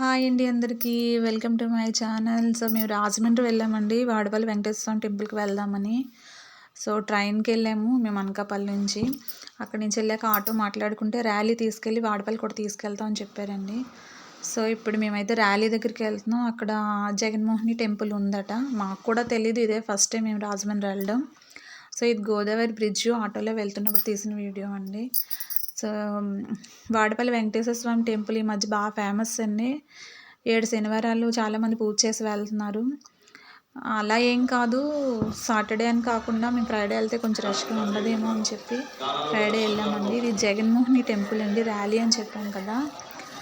Hi అండి అందరికీ. Welcome to my channel. So మేము రాజమండ్రి వెళ్ళామండి. వాడపల్లి వెంకటేశ్వర స్వామి టెంపుల్కి వెళ్దామని. సో ట్రైన్కి వెళ్ళాము మేము అనకాపల్లి నుంచి. అక్కడి నుంచి వెళ్ళాక ఆటో మాట్లాడుకుంటే ర్యాలీ తీసుకెళ్ళి వాడపల్లి కూడా తీసుకెళ్తామని చెప్పారండి. సో ఇప్పుడు మేమైతే ర్యాలీ దగ్గరికి వెళ్తున్నాం. అక్కడ జగన్మోహిని టెంపుల్ ఉందట. మాకు కూడా తెలియదు ఇదే ఫస్ట్ టైం మేము రాజమండ్రి వెళ్ళడం. సో ఇది గోదావరి బ్రిడ్జ్ ఆటోలో వెళ్తున్నప్పుడు తీసిన వీడియో అండి. సో వాడపల్లి వెంకటేశ్వర స్వామి టెంపుల్ ఈ మధ్య బాగా ఫేమస్ అండి. ఏడు శనివారాలు చాలామంది పూజ చేసి వెళ్తున్నారు. అలా ఏం కాదు సాటర్డే అని కాకుండా మేము ఫ్రైడే వెళ్తే కొంచెం రష్గా ఉండదేమో అని చెప్పి ఫ్రైడే వెళ్ళామండి. ఇది జగన్మోహిని టెంపుల్ అండి ర్యాలీ అని చెప్పాం కదా.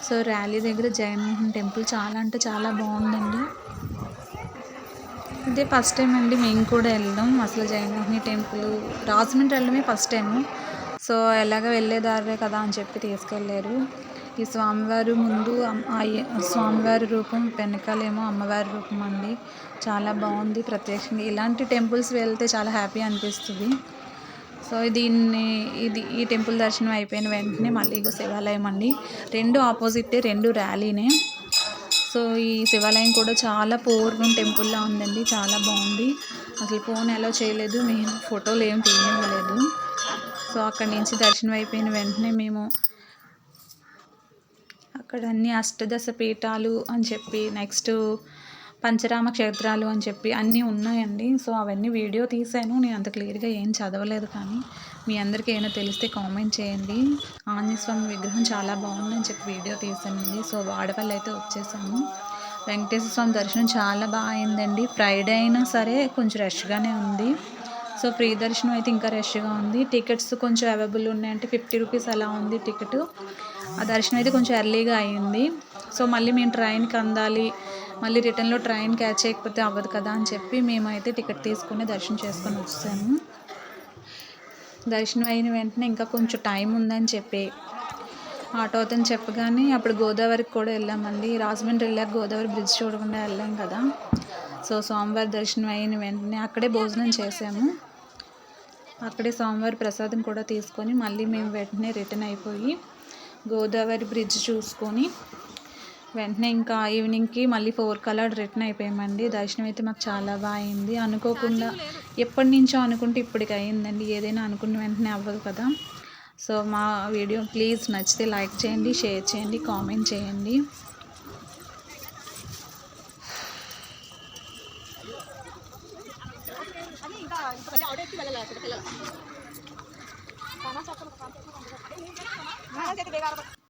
సో ర్యాలీ దగ్గర జగన్మోహన్ టెంపుల్ చాలా అంటే చాలా బాగుందండి. ఇదే ఫస్ట్ టైం అండి మేము కూడా వెళ్ళాం అసలు జగన్మోహిని టెంపుల్ రాజమండ్రి వెళ్ళడమే ఫస్ట్ టైము. సో ఎలాగ వెళ్ళేదారే కదా అని చెప్పి తీసుకెళ్ళారు. ఈ స్వామివారు ముందు స్వామివారి రూపం వెనకాలేమో అమ్మవారి రూపం అండి. చాలా బాగుంది ప్రత్యక్షంగా. ఇలాంటి టెంపుల్స్ వెళ్తే చాలా హ్యాపీ అనిపిస్తుంది. సో దీన్ని ఇది ఈ టెంపుల్ దర్శనం అయిపోయిన వెంటనే మళ్ళీ ఇగో శివాలయం అండి. రెండు ఆపోజిటే రెండు ర్యాలీనే. సో ఈ శివాలయం కూడా చాలా పూర్వం టెంపుల్లా ఉందండి. చాలా బాగుంది. అసలు ఫోన్ ఎలా చేయలేదు మేము ఫోటోలు ఏం తీయలేదు సో అక్కడి నుంచి దర్శనం అయిపోయిన వెంటనే మేము అక్కడ అన్ని అష్టదశ పీఠాలు అని చెప్పి నెక్స్ట్ పంచరామ క్షేత్రాలు అని చెప్పి అన్నీ ఉన్నాయండి. సో అవన్నీ వీడియో తీసాను నేను అంత క్లియర్గా ఏం చదవలేదు కానీ మీ అందరికీ ఏమైనా తెలిస్తే కామెంట్ చేయండి. ఆంజనేయస్వామి విగ్రహం చాలా బాగుందని చెప్పి వీడియో తీసానండి సో వాడపల్లి అయితే వచ్చేసాము. వెంకటేశ్వర స్వామి దర్శనం చాలా బాగా అయిందండి. ఫ్రైడే అయినా సరే కొంచెం రష్గానే ఉంది. సో ఫ్రీ దర్శనం అయితే ఇంకా రష్గా ఉంది. టికెట్స్ కొంచెం అవైలబుల్ ఉన్నాయంటే ఫిఫ్టీ రూపీస్ అలా ఉంది టికెట్. ఆ దర్శనం అయితే కొంచెం ఎర్లీగా అయింది. సో మళ్ళీ మేము ట్రైన్కి అందాలి. మళ్ళీ రిటర్న్లో ట్రైన్ క్యాచ్ చేయకపోతే అవ్వదు కదా అని చెప్పి మేమైతే టికెట్ తీసుకుని దర్శనం చేసుకొని వచ్చాము. దర్శనం అయిన వెంటనే ఇంకా కొంచెం టైం ఉందని చెప్పి ఆటో అతను చెప్పగానే అప్పుడు గోదావరికి కూడా వెళ్ళామండి రాజమండ్రి వెళ్ళాక గోదావరి బ్రిడ్జ్ చూడకుండా వెళ్ళాం కదా. సో సోమవారి దర్శనం అయిన వెంటనే అక్కడే భోజనం చేసాము. అక్కడే స్వామివారి ప్రసాదం కూడా తీసుకొని మళ్ళీ మేము వెంటనే రిటర్న్ అయిపోయి గోదావరి బ్రిడ్జ్ చూసుకొని వెంటనే ఇంకా ఈవినింగ్కి మళ్ళీ ఫోర్ కలర్ రిటర్న్ అయిపోయామండి. దర్శనం అయితే మాకు చాలా బాగా అయింది. అనుకోకుండా ఎప్పటి నుంచో అనుకుంటే ఇప్పటికి అయిందండి ఏదైనా అనుకున్న వెంటనే అవ్వదు కదా. సో మా వీడియో ప్లీజ్ నచ్చితే లైక్ చేయండి షేర్ చేయండి కామెంట్ చేయండి. పిల్లలు